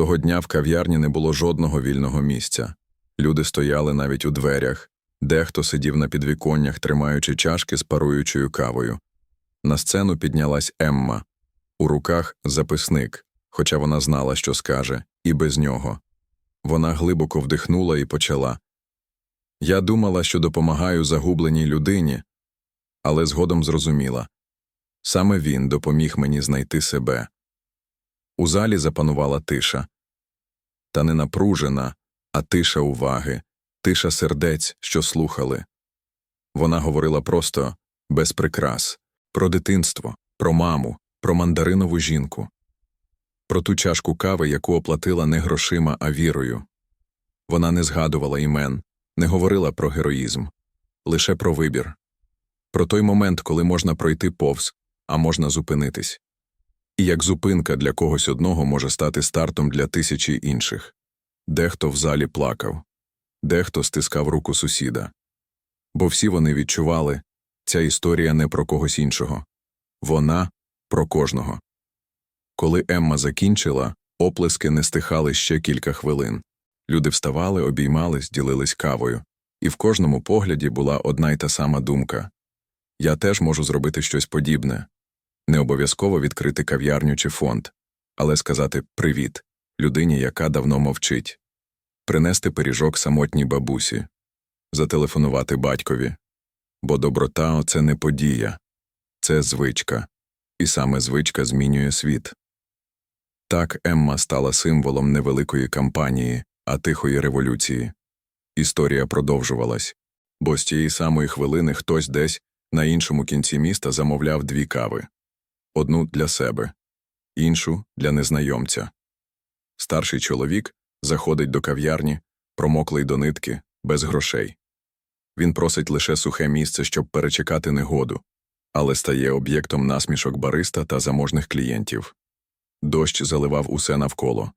Того дня в кав'ярні не було жодного вільного місця. Люди стояли навіть у дверях, дехто сидів на підвіконнях, тримаючи чашки з паруючою кавою. На сцену піднялась Емма. У руках записник, хоча вона знала, що скаже, і без нього. Вона глибоко вдихнула і почала. Я думала, що допомагаю загубленій людині, але згодом зрозуміла. Саме він допоміг мені знайти себе. У залі запанувала тиша. Та не напружена, а тиша уваги, тиша сердець, що слухали. Вона говорила просто, без прикрас, про дитинство, про маму, про мандаринову жінку, про ту чашку кави, яку оплатила не грошима, а вірою. Вона не згадувала імен, не говорила про героїзм, лише про вибір, про той момент, коли можна пройти повз, а можна зупинитись. І як зупинка для когось одного може стати стартом для тисячі інших. Дехто в залі плакав, дехто стискав руку сусіда. Бо всі вони відчували ця історія не про когось іншого вона про кожного. Коли Емма закінчила, оплески не стихали ще кілька хвилин. Люди вставали, обіймались, ділились кавою, і в кожному погляді була одна й та сама думка я теж можу зробити щось подібне, не обов'язково відкрити кав'ярню чи фонд, але сказати привіт людині, яка давно мовчить, принести пиріжок самотній бабусі, зателефонувати батькові. Бо доброта це не подія, це звичка, і саме звичка змінює світ. Так Емма стала символом невеликої кампанії, а тихої революції. Історія продовжувалась, бо з тієї самої хвилини хтось десь на іншому кінці міста замовляв дві кави одну для себе, іншу для незнайомця. Старший чоловік заходить до кав'ярні, промоклий до нитки, без грошей. Він просить лише сухе місце, щоб перечекати негоду, але стає об'єктом насмішок бариста та заможних клієнтів. Дощ заливав усе навколо.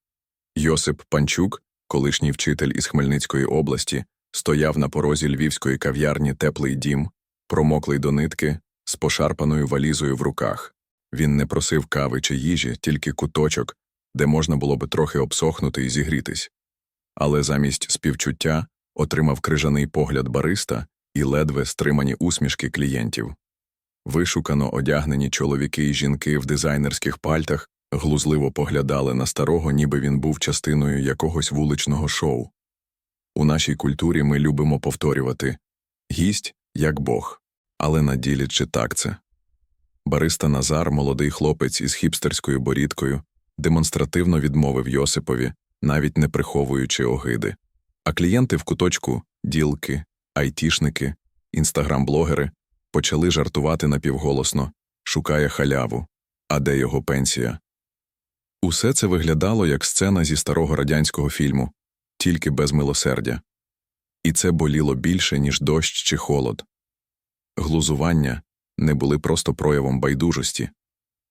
Йосип Панчук, колишній вчитель із Хмельницької області, стояв на порозі львівської кав'ярні Теплий дім, промоклий до нитки, з пошарпаною валізою в руках. Він не просив кави чи їжі, тільки куточок, де можна було би трохи обсохнути і зігрітись. Але замість співчуття отримав крижаний погляд бариста і ледве стримані усмішки клієнтів. Вишукано одягнені чоловіки і жінки в дизайнерських пальтах глузливо поглядали на старого, ніби він був частиною якогось вуличного шоу. У нашій культурі ми любимо повторювати гість як Бог, але на ділі чи так це. Бариста Назар, молодий хлопець із хіпстерською борідкою, демонстративно відмовив Йосипові, навіть не приховуючи огиди. А клієнти в куточку ділки, айтішники, інстаграм-блогери почали жартувати напівголосно, шукає халяву, а де його пенсія. Усе це виглядало як сцена зі старого радянського фільму, тільки без милосердя. І це боліло більше, ніж дощ чи холод. Глузування не були просто проявом байдужості,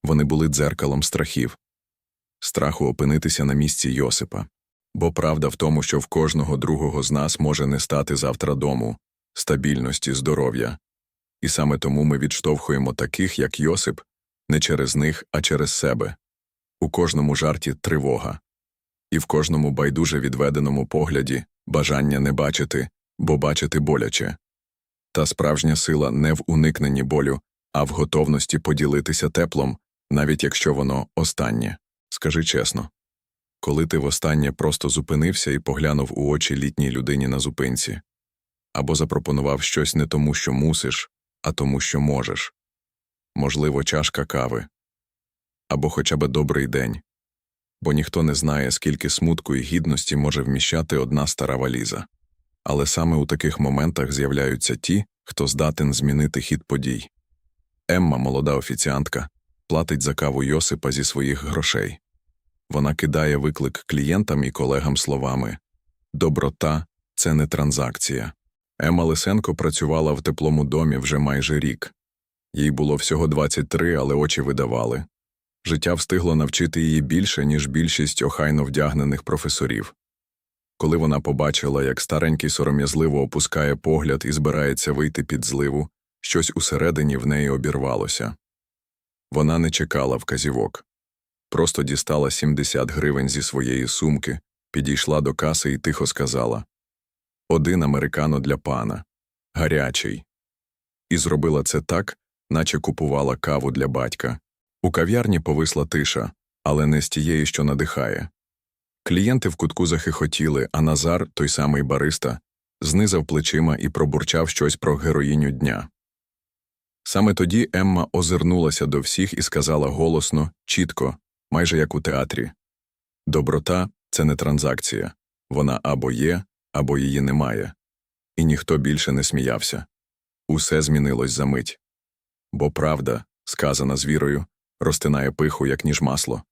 вони були дзеркалом страхів, страху опинитися на місці Йосипа. Бо правда в тому, що в кожного другого з нас може не стати завтра дому, стабільності, здоров'я. І саме тому ми відштовхуємо таких, як Йосип, не через них, а через себе. У кожному жарті тривога, і в кожному байдуже відведеному погляді бажання не бачити, бо бачити боляче. Та справжня сила не в уникненні болю, а в готовності поділитися теплом, навіть якщо воно останнє. Скажи чесно. Коли ти востаннє просто зупинився і поглянув у очі літній людині на зупинці, або запропонував щось не тому, що мусиш, а тому, що можеш можливо, чашка кави, або хоча б добрий день, бо ніхто не знає, скільки смутку і гідності може вміщати одна стара валіза. Але саме у таких моментах з'являються ті, хто здатен змінити хід подій. Емма, молода офіціантка, платить за каву Йосипа зі своїх грошей. Вона кидає виклик клієнтам і колегам словами Доброта це не транзакція. Ема Лисенко працювала в теплому домі вже майже рік. Їй було всього 23, але очі видавали. Життя встигло навчити її більше, ніж більшість охайно вдягнених професорів. Коли вона побачила, як старенький сором'язливо опускає погляд і збирається вийти під зливу, щось усередині в неї обірвалося. Вона не чекала вказівок. просто дістала 70 гривень зі своєї сумки, підійшла до каси і тихо сказала Один американо для пана. Гарячий. І зробила це так, наче купувала каву для батька. У кав'ярні повисла тиша, але не з тієї, що надихає. Клієнти в кутку захихотіли, а Назар, той самий бариста, знизав плечима і пробурчав щось про героїню дня. Саме тоді Емма озирнулася до всіх і сказала голосно, чітко, майже як у театрі Доброта це не транзакція. Вона або є, або її немає. І ніхто більше не сміявся. Усе змінилось за мить. Бо правда, сказана з вірою, розтинає пиху, як ніж масло,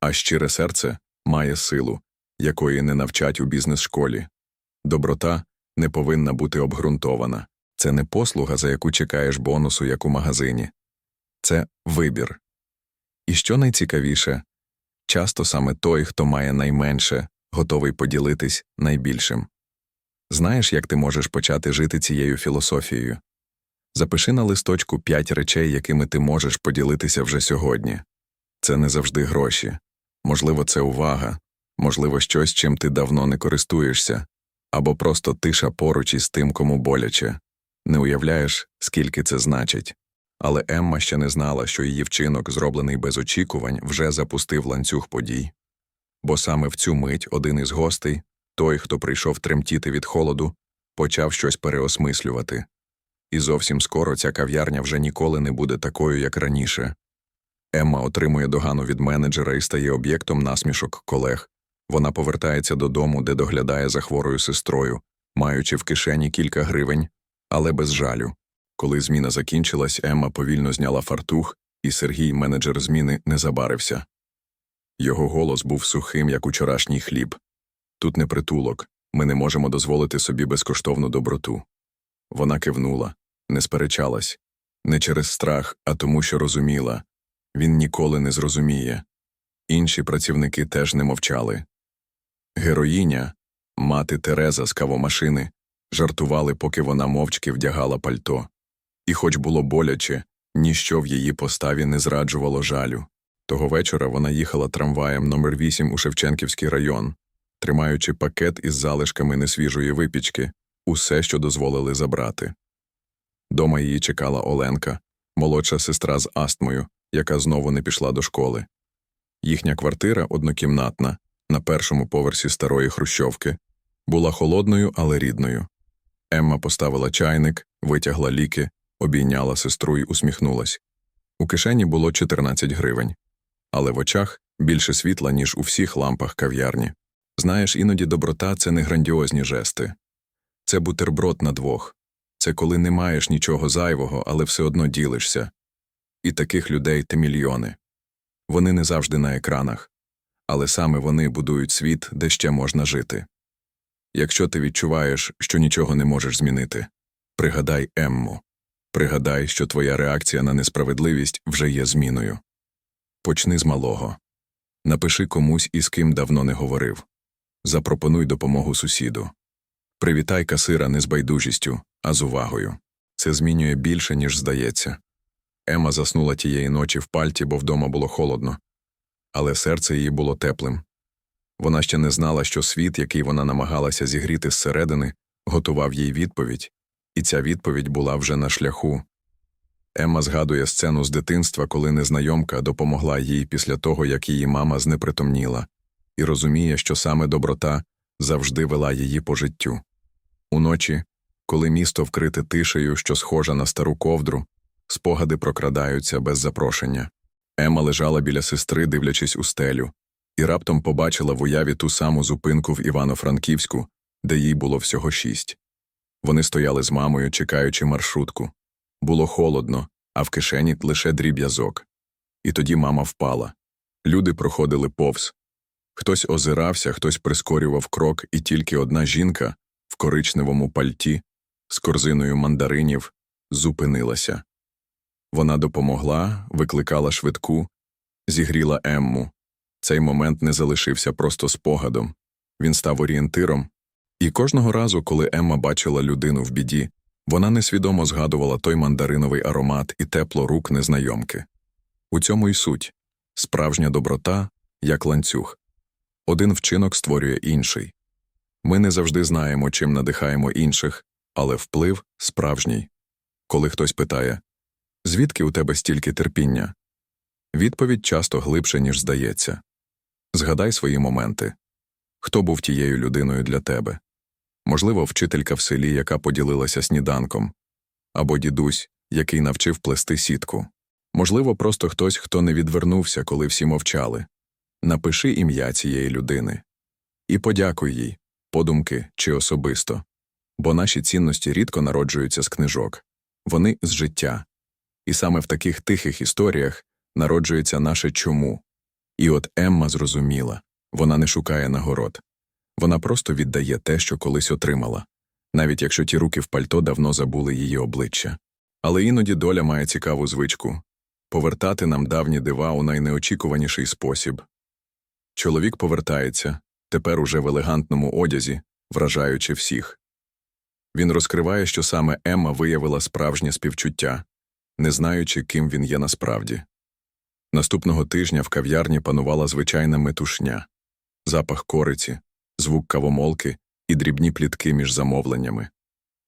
а щире серце має силу, якої не навчать у бізнес-школі. Доброта не повинна бути обґрунтована. Це не послуга, за яку чекаєш бонусу, як у магазині. Це вибір. І що найцікавіше, часто саме той, хто має найменше, готовий поділитись найбільшим. Знаєш, як ти можеш почати жити цією філософією? Запиши на листочку п'ять речей, якими ти можеш поділитися вже сьогодні. Це не завжди гроші. Можливо, це увага, можливо, щось, чим ти давно не користуєшся, або просто тиша поруч із тим, кому боляче. Не уявляєш, скільки це значить. Але Емма ще не знала, що її вчинок, зроблений без очікувань, вже запустив ланцюг подій. Бо саме в цю мить один із гостей, той, хто прийшов тремтіти від холоду, почав щось переосмислювати. І зовсім скоро ця кав'ярня вже ніколи не буде такою, як раніше. Емма отримує догану від менеджера і стає об'єктом насмішок колег. Вона повертається додому, де доглядає за хворою сестрою, маючи в кишені кілька гривень, але без жалю. Коли зміна закінчилась, Емма повільно зняла фартух, і Сергій, менеджер зміни, не забарився. Його голос був сухим, як учорашній хліб. Тут не притулок, ми не можемо дозволити собі безкоштовну доброту. Вона кивнула, не сперечалась, не через страх, а тому, що розуміла він ніколи не зрозуміє. Інші працівники теж не мовчали. Героїня, мати Тереза з кавомашини, жартували, поки вона мовчки вдягала пальто. І, хоч було боляче, ніщо в її поставі не зраджувало жалю. Того вечора вона їхала трамваєм номер 8 у Шевченківський район, тримаючи пакет із залишками несвіжої випічки, усе, що дозволили забрати. Дома її чекала Оленка, молодша сестра з астмою, яка знову не пішла до школи. Їхня квартира однокімнатна, на першому поверсі старої хрущовки, була холодною, але рідною. Емма поставила чайник, витягла ліки, обійняла сестру і усміхнулась. У кишені було 14 гривень, але в очах більше світла, ніж у всіх лампах кав'ярні. Знаєш, іноді доброта це не грандіозні жести. Це бутерброд на двох. Це коли не маєш нічого зайвого, але все одно ділишся. І таких людей ти мільйони. Вони не завжди на екранах, але саме вони будують світ, де ще можна жити. Якщо ти відчуваєш, що нічого не можеш змінити, пригадай Емму. Пригадай, що твоя реакція на несправедливість вже є зміною. Почни з малого. Напиши комусь, із ким давно не говорив. Запропонуй допомогу сусіду. Привітай касира не з байдужістю, а з увагою. Це змінює більше, ніж здається. Ема заснула тієї ночі в пальті, бо вдома було холодно, але серце її було теплим. Вона ще не знала, що світ, який вона намагалася зігріти зсередини, готував їй відповідь, і ця відповідь була вже на шляху. Емма згадує сцену з дитинства, коли незнайомка допомогла їй після того, як її мама знепритомніла, і розуміє, що саме доброта завжди вела її по життю. Уночі, коли місто вкрите тишею, що схожа на стару ковдру, спогади прокрадаються без запрошення. Ема лежала біля сестри, дивлячись у стелю, і раптом побачила в уяві ту саму зупинку в Івано-Франківську, де їй було всього шість. Вони стояли з мамою, чекаючи маршрутку. Було холодно, а в кишені лише дріб'язок. І тоді мама впала. Люди проходили повз. Хтось озирався, хтось прискорював крок, і тільки одна жінка в коричневому пальті з корзиною мандаринів зупинилася. Вона допомогла, викликала швидку, зігріла Емму. Цей момент не залишився просто спогадом він став орієнтиром. І кожного разу, коли Емма бачила людину в біді, вона несвідомо згадувала той мандариновий аромат і тепло рук незнайомки. У цьому й суть Справжня доброта як ланцюг. Один вчинок створює інший. Ми не завжди знаємо, чим надихаємо інших, але вплив справжній. Коли хтось питає звідки у тебе стільки терпіння? Відповідь часто глибше, ніж здається. Згадай свої моменти. Хто був тією людиною для тебе? Можливо, вчителька в селі, яка поділилася сніданком, або дідусь, який навчив плести сітку. Можливо, просто хтось, хто не відвернувся, коли всі мовчали. Напиши ім'я цієї людини і подякуй їй, подумки чи особисто, бо наші цінності рідко народжуються з книжок, вони з життя. І саме в таких тихих історіях народжується наше чому. І от Емма зрозуміла вона не шукає нагород. Вона просто віддає те, що колись отримала, навіть якщо ті руки в пальто давно забули її обличчя. Але іноді доля має цікаву звичку повертати нам давні дива у найнеочікуваніший спосіб. Чоловік повертається, тепер уже в елегантному одязі, вражаючи всіх. Він розкриває, що саме Емма виявила справжнє співчуття, не знаючи, ким він є насправді. Наступного тижня в кав'ярні панувала звичайна метушня, запах кориці, звук кавомолки і дрібні плітки між замовленнями.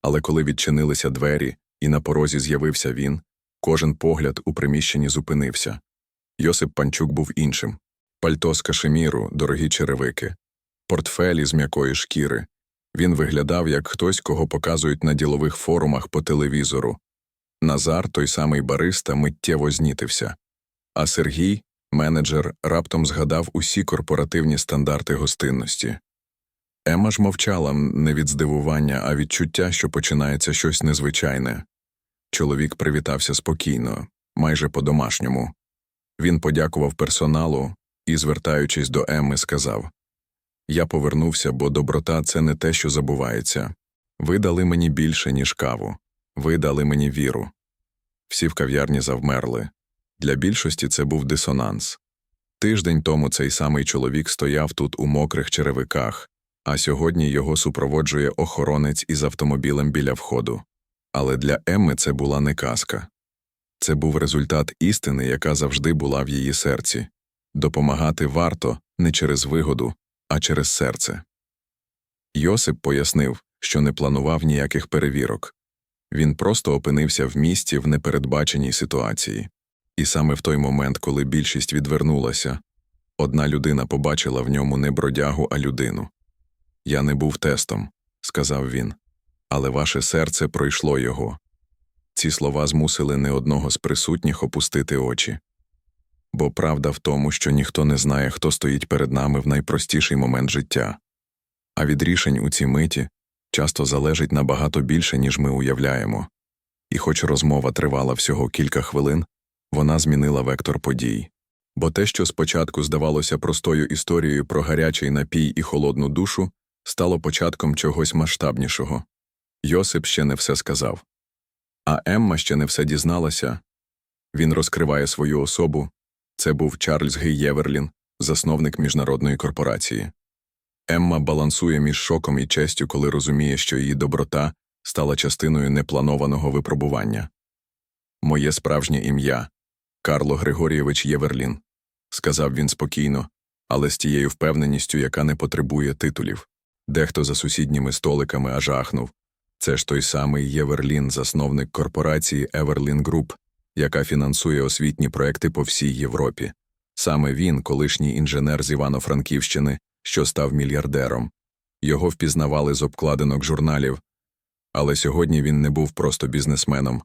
Але коли відчинилися двері і на порозі з'явився він, кожен погляд у приміщенні зупинився. Йосип Панчук був іншим пальто з кашеміру, дорогі черевики, портфелі з м'якої шкіри. Він виглядав як хтось, кого показують на ділових форумах по телевізору. Назар, той самий бариста, миттєво знітився. А Сергій, менеджер, раптом згадав усі корпоративні стандарти гостинності. Ема ж мовчала не від здивування, а від чуття, що починається щось незвичайне. Чоловік привітався спокійно, майже по-домашньому. Він подякував персоналу і, звертаючись до Емми, сказав Я повернувся, бо доброта це не те, що забувається. Ви дали мені більше, ніж каву. Ви дали мені віру. Всі в кав'ярні завмерли. Для більшості це був дисонанс. Тиждень тому цей самий чоловік стояв тут у мокрих черевиках, а сьогодні його супроводжує охоронець із автомобілем біля входу. Але для Емми це була не казка. Це був результат істини, яка завжди була в її серці допомагати варто не через вигоду, а через серце. Йосип пояснив, що не планував ніяких перевірок. Він просто опинився в місті в непередбаченій ситуації. І саме в той момент, коли більшість відвернулася, одна людина побачила в ньому не бродягу, а людину. Я не був тестом, сказав він, але ваше серце пройшло його. Ці слова змусили не одного з присутніх опустити очі. Бо правда в тому, що ніхто не знає, хто стоїть перед нами в найпростіший момент життя, а від рішень у цій миті часто залежить набагато більше, ніж ми уявляємо. І хоч розмова тривала всього кілька хвилин, вона змінила вектор подій. Бо те, що спочатку здавалося простою історією про гарячий напій і холодну душу, стало початком чогось масштабнішого. Йосип ще не все сказав. А Емма ще не все дізналася. Він розкриває свою особу. Це був Чарльз Гей Єверлін, засновник міжнародної корпорації. Емма балансує між шоком і честю, коли розуміє, що її доброта стала частиною непланованого випробування. Моє справжнє ім'я Карло Григорійович Єверлін, сказав він спокійно, але з тією впевненістю, яка не потребує титулів. Дехто за сусідніми столиками аж ахнув. Це ж той самий Єверлін, засновник корпорації Еверлін Груп, яка фінансує освітні проекти по всій Європі. Саме він, колишній інженер з Івано-Франківщини, що став мільярдером. Його впізнавали з обкладинок журналів. Але сьогодні він не був просто бізнесменом.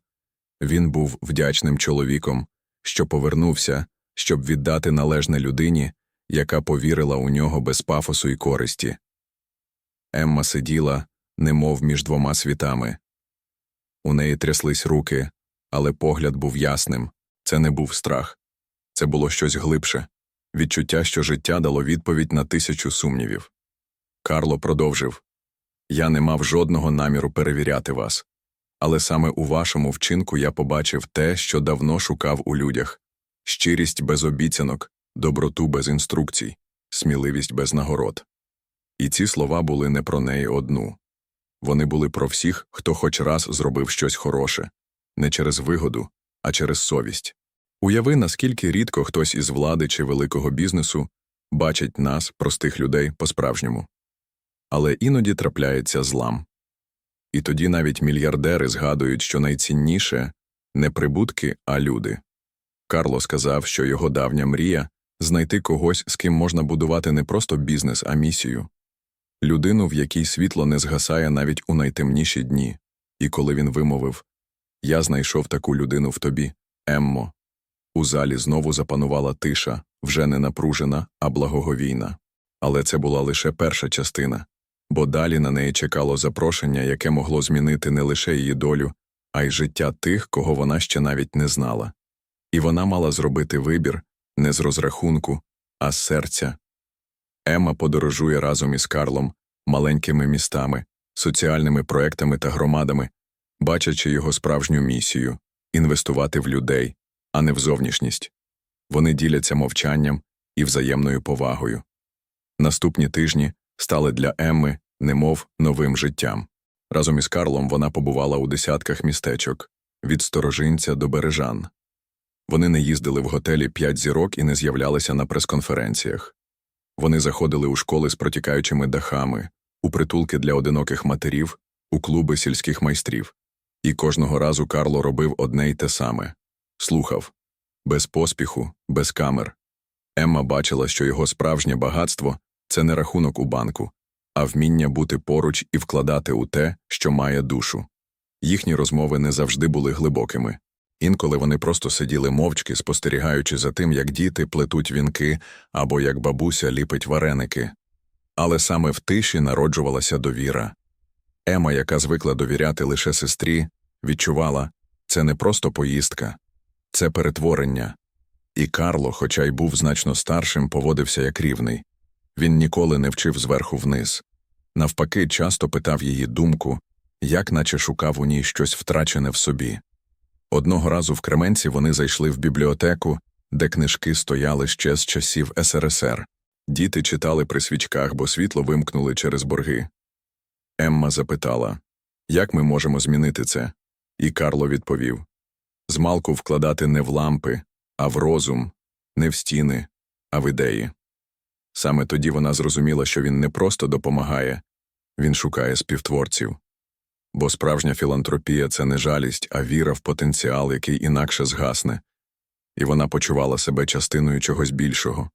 Він був вдячним чоловіком, що повернувся, щоб віддати належне людині, яка повірила у нього без пафосу і користі. Емма сиділа, немов між двома світами. У неї тряслись руки, але погляд був ясним це не був страх, це було щось глибше відчуття, що життя дало відповідь на тисячу сумнівів. Карло продовжив Я не мав жодного наміру перевіряти вас, але саме у вашому вчинку я побачив те, що давно шукав у людях щирість без обіцянок, доброту без інструкцій, сміливість без нагород. І ці слова були не про неї одну. Вони були про всіх, хто хоч раз зробив щось хороше, не через вигоду, а через совість. Уяви, наскільки рідко хтось із влади чи великого бізнесу бачить нас, простих людей, по-справжньому. Але іноді трапляється злам. І тоді навіть мільярдери згадують, що найцінніше не прибутки, а люди. Карло сказав, що його давня мрія знайти когось, з ким можна будувати не просто бізнес, а місію. Людину, в якій світло не згасає навіть у найтемніші дні. І коли він вимовив Я знайшов таку людину в тобі, Еммо. У залі знову запанувала тиша, вже не напружена, а благоговійна. Але це була лише перша частина, бо далі на неї чекало запрошення, яке могло змінити не лише її долю, а й життя тих, кого вона ще навіть не знала. І вона мала зробити вибір не з розрахунку, а з серця. Емма подорожує разом із Карлом, маленькими містами, соціальними проектами та громадами, бачачи його справжню місію інвестувати в людей, а не в зовнішність. Вони діляться мовчанням і взаємною повагою. Наступні тижні стали для Емми немов новим життям. Разом із Карлом вона побувала у десятках містечок від сторожинця до бережан. Вони не їздили в готелі п'ять зірок і не з'являлися на прес-конференціях. Вони заходили у школи з протікаючими дахами, у притулки для одиноких матерів, у клуби сільських майстрів. І кожного разу Карло робив одне й те саме слухав без поспіху, без камер. Емма бачила, що його справжнє багатство це не рахунок у банку, а вміння бути поруч і вкладати у те, що має душу. Їхні розмови не завжди були глибокими. Інколи вони просто сиділи мовчки, спостерігаючи за тим, як діти плетуть вінки або як бабуся ліпить вареники. Але саме в тиші народжувалася довіра. Ема, яка звикла довіряти лише сестрі, відчувала це не просто поїздка, це перетворення. І Карло, хоча й був значно старшим, поводився як рівний. Він ніколи не вчив зверху вниз. Навпаки, часто питав її думку, як наче шукав у ній щось втрачене в собі. Одного разу в Кременці вони зайшли в бібліотеку, де книжки стояли ще з часів СРСР. Діти читали при свічках, бо світло вимкнули через борги. Емма запитала, як ми можемо змінити це? І Карло відповів змалку вкладати не в лампи, а в розум, не в стіни, а в ідеї. Саме тоді вона зрозуміла, що він не просто допомагає, він шукає співтворців. Бо справжня філантропія це не жалість, а віра в потенціал, який інакше згасне, і вона почувала себе частиною чогось більшого.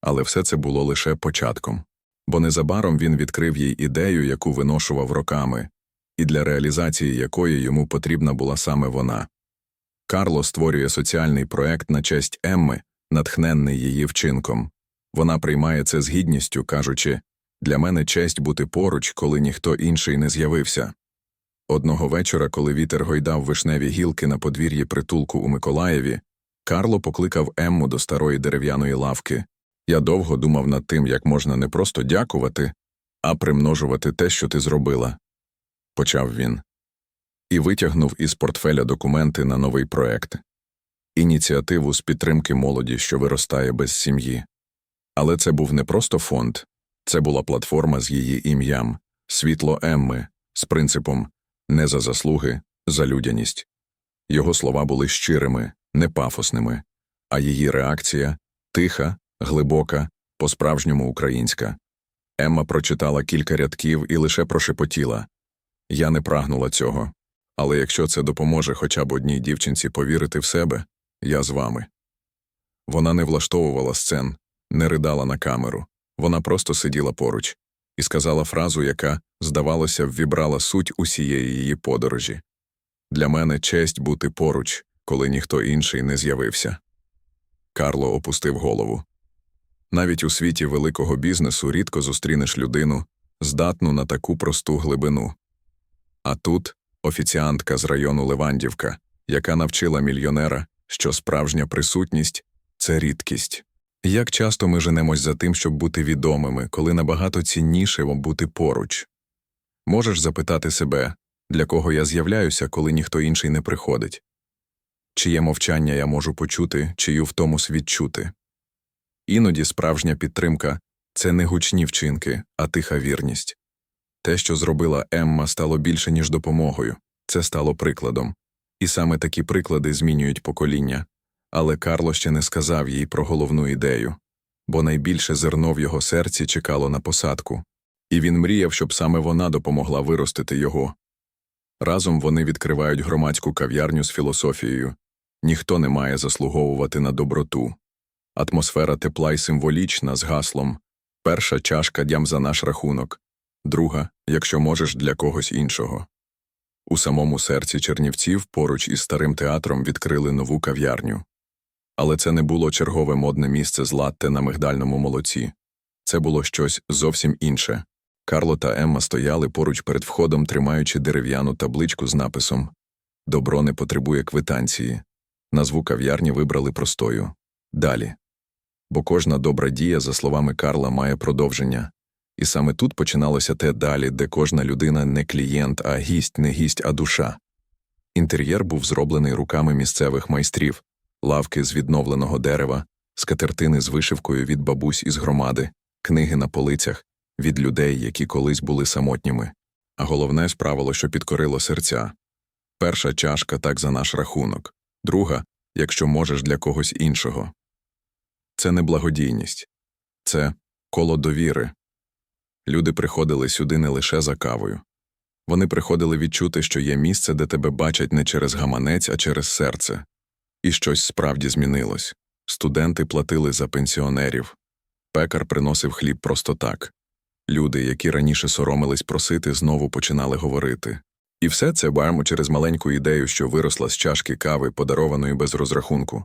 Але все це було лише початком, бо незабаром він відкрив їй ідею, яку виношував роками, і для реалізації якої йому потрібна була саме вона. Карло створює соціальний проект на честь Емми, натхненний її вчинком. Вона приймає це з гідністю, кажучи для мене честь бути поруч, коли ніхто інший не з'явився. Одного вечора, коли вітер гойдав вишневі гілки на подвір'ї притулку у Миколаєві, Карло покликав Емму до старої дерев'яної лавки. Я довго думав над тим, як можна не просто дякувати, а примножувати те, що ти зробила. Почав він. І витягнув із портфеля документи на новий проект ініціативу з підтримки молоді, що виростає без сім'ї. Але це був не просто фонд, це була платформа з її ім'ям, світло Емми, з принципом не за заслуги, за людяність. Його слова були щирими, не пафосними, а її реакція тиха, глибока, по-справжньому українська. Емма прочитала кілька рядків і лише прошепотіла Я не прагнула цього, але якщо це допоможе хоча б одній дівчинці повірити в себе, я з вами. Вона не влаштовувала сцен, не ридала на камеру, вона просто сиділа поруч і сказала фразу, яка, здавалося, ввібрала суть усієї її подорожі для мене честь бути поруч, коли ніхто інший не з'явився. Карло опустив голову. Навіть у світі великого бізнесу рідко зустрінеш людину, здатну на таку просту глибину. А тут офіціантка з району Левандівка, яка навчила мільйонера, що справжня присутність це рідкість. Як часто ми женемось за тим, щоб бути відомими, коли набагато цінніше бути поруч? Можеш запитати себе, для кого я з'являюся, коли ніхто інший не приходить? Чиє мовчання я можу почути, чию втомус відчути? Іноді справжня підтримка це не гучні вчинки, а тиха вірність. Те, що зробила Емма, стало більше, ніж допомогою, це стало прикладом. І саме такі приклади змінюють покоління. Але Карло ще не сказав їй про головну ідею, бо найбільше зерно в його серці чекало на посадку, і він мріяв, щоб саме вона допомогла виростити його. Разом вони відкривають громадську кав'ярню з філософією ніхто не має заслуговувати на доброту. Атмосфера тепла й символічна з гаслом перша чашка дям за наш рахунок, друга, якщо можеш для когось іншого. У самому серці Чернівців поруч із старим театром відкрили нову кав'ярню. Але це не було чергове модне місце з латте на мигдальному молоці. Це було щось зовсім інше. Карло та Емма стояли поруч перед входом, тримаючи дерев'яну табличку з написом Добро не потребує квитанції. Назву кав'ярні вибрали простою далі. Бо кожна добра дія, за словами Карла, має продовження. І саме тут починалося те далі, де кожна людина не клієнт, а гість, не гість, а душа. Інтер'єр був зроблений руками місцевих майстрів, лавки з відновленого дерева, скатертини з вишивкою від бабусь із громади, книги на полицях від людей, які колись були самотніми. А головне справило, що підкорило серця. Перша чашка так за наш рахунок, друга, якщо можеш для когось іншого. Це не благодійність, це коло довіри. Люди приходили сюди не лише за кавою. Вони приходили відчути, що є місце, де тебе бачать не через гаманець, а через серце. І щось справді змінилось. Студенти платили за пенсіонерів. Пекар приносив хліб просто так. Люди, які раніше соромились просити, знову починали говорити. І все це бармо через маленьку ідею, що виросла з чашки кави, подарованої без розрахунку.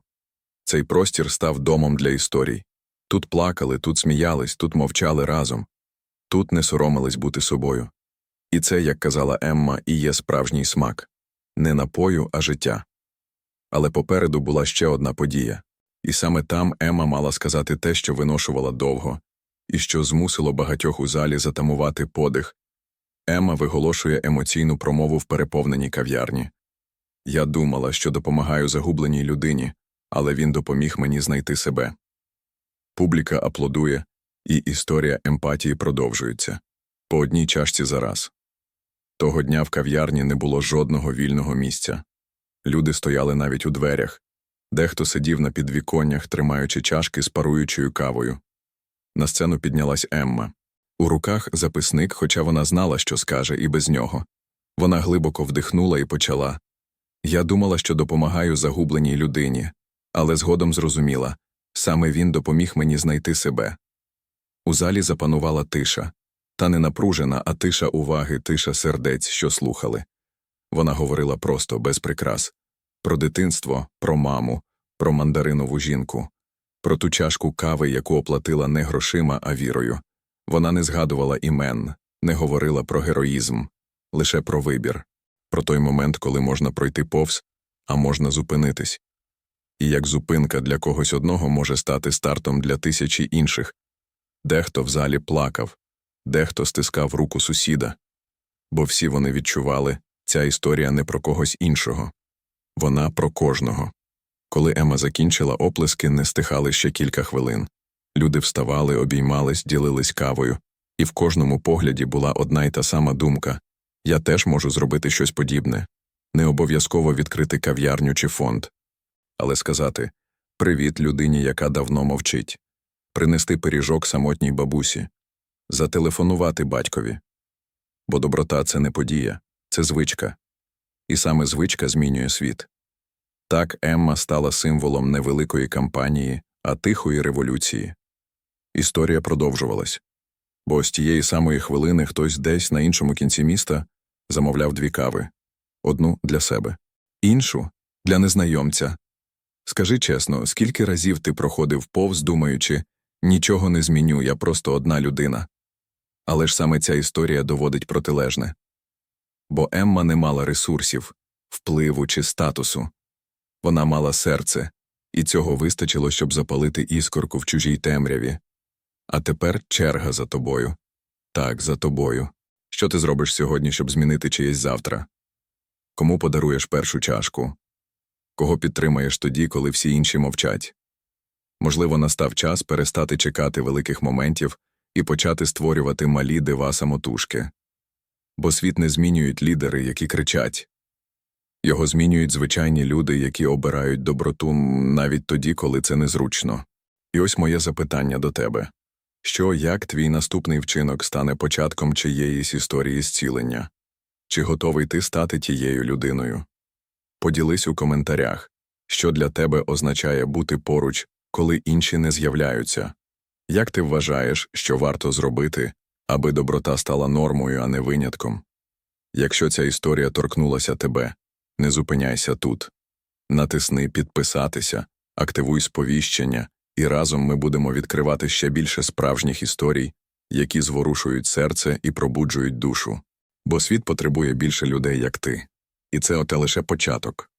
Цей простір став домом для історій. Тут плакали, тут сміялись, тут мовчали разом, тут не соромились бути собою. І це, як казала Емма, і є справжній смак не напою, а життя. Але попереду була ще одна подія, і саме там Емма мала сказати те, що виношувала довго, і що змусило багатьох у залі затамувати подих. Емма виголошує емоційну промову в переповненій кав'ярні. Я думала, що допомагаю загубленій людині, але він допоміг мені знайти себе. Публіка аплодує, і історія емпатії продовжується по одній чашці за раз. Того дня в кав'ярні не було жодного вільного місця. Люди стояли навіть у дверях, дехто сидів на підвіконнях, тримаючи чашки з паруючою кавою. На сцену піднялась Емма. У руках записник, хоча вона знала, що скаже, і без нього. Вона глибоко вдихнула і почала. Я думала, що допомагаю загубленій людині, але згодом зрозуміла саме він допоміг мені знайти себе. У залі запанувала тиша, та не напружена, а тиша уваги, тиша сердець, що слухали. Вона говорила просто, без прикрас про дитинство, про маму, про мандаринову жінку, про ту чашку кави, яку оплатила не грошима, а вірою. Вона не згадувала імен, не говорила про героїзм, лише про вибір, про той момент, коли можна пройти повз, а можна зупинитись. І як зупинка для когось одного може стати стартом для тисячі інших. Дехто в залі плакав, дехто стискав руку сусіда, бо всі вони відчували, ця історія не про когось іншого, вона про кожного. Коли Ема закінчила, оплески не стихали ще кілька хвилин. Люди вставали, обіймались, ділились кавою, і в кожному погляді була одна й та сама думка. Я теж можу зробити щось подібне, не обов'язково відкрити кав'ярню чи фонд, але сказати привіт людині, яка давно мовчить, принести пиріжок самотній бабусі, зателефонувати батькові. Бо доброта це не подія, це звичка. І саме звичка змінює світ. Так Емма стала символом не великої кампанії, а тихої революції. Історія продовжувалась, бо з тієї самої хвилини хтось десь на іншому кінці міста замовляв дві кави одну для себе, іншу для незнайомця. Скажи чесно, скільки разів ти проходив повз, думаючи нічого не зміню, я просто одна людина. Але ж саме ця історія доводить протилежне. Бо Емма не мала ресурсів, впливу чи статусу. Вона мала серце, і цього вистачило, щоб запалити іскорку в чужій темряві. А тепер черга за тобою. Так, за тобою. Що ти зробиш сьогодні, щоб змінити чиєсь завтра? Кому подаруєш першу чашку? Кого підтримаєш тоді, коли всі інші мовчать? Можливо, настав час перестати чекати великих моментів і почати створювати малі дива самотужки. Бо світ не змінюють лідери, які кричать Його змінюють звичайні люди, які обирають доброту навіть тоді, коли це незручно. І ось моє запитання до тебе. Що, як твій наступний вчинок стане початком чиєїсь історії зцілення? Чи готовий ти стати тією людиною? Поділись у коментарях, що для тебе означає бути поруч, коли інші не з'являються. Як ти вважаєш, що варто зробити, аби доброта стала нормою, а не винятком? Якщо ця історія торкнулася тебе, не зупиняйся тут. Натисни підписатися, активуй сповіщення, і разом ми будемо відкривати ще більше справжніх історій, які зворушують серце і пробуджують душу. Бо світ потребує більше людей, як ти. І це оте лише початок.